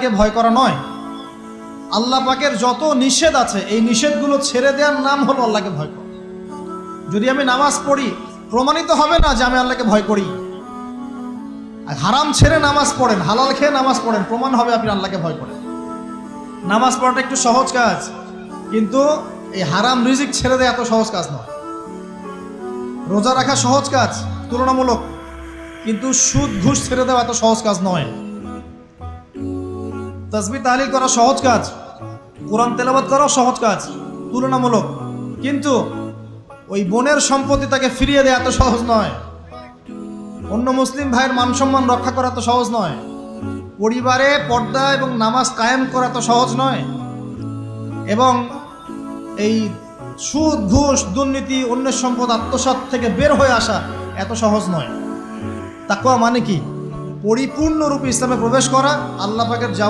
আল্লাহকে ভয় করা নয়। আল্লাহ পাকের যত নিষেধ আছে, এই নিষেধগুলো ছেড়ে দেওয়ার নাম হলো আল্লাহকে ভয় করা। যদি আমি নামাজ পড়ি, প্রমাণিত হবে না যে আমি আল্লাহকে ভয় করি। হারাম ছেড়ে নামাজ পড়েন, হালাল খেয়ে নামাজ পড়েন, প্রমাণ হবে আপনি আল্লাহকে ভয় করেন। নামাজ পড়াটা একটু সহজ কাজ, কিন্তু এই হারাম রিজিক ছেড়ে দেয় এত সহজ কাজ নয়। রোজা রাখা সহজ কাজ, তুলনামূলক, কিন্তু সুদ ঘুষ ছেড়ে দেওয়া এত সহজ কাজ নয়। তসবি তাহলিল করা সহজ কাজ। কোরআন তেলাবাদ করাও সহজ কাজ, তুলনামূলক। কিন্তু ওই বোনের সম্পত্তি তাকে ফিরিয়ে দেওয়া এত সহজ নয়। অন্য মুসলিম ভাইয়ের মান সম্মান রক্ষা করা তো সহজ নয়। পরিবারে পর্দা এবং নামাজ কায়েম করা তো সহজ নয়। এবং এই সুদ, ঘুষ, দুর্নীতি, অন্যের সম্পদ আত্মসাৎ থেকে বের হয়ে আসা এত সহজ নয়। তাকুয়া মানে কি? পরিপূর্ণরূপে ইসলামে প্রবেশ করা, আল্লাহ পাকের যা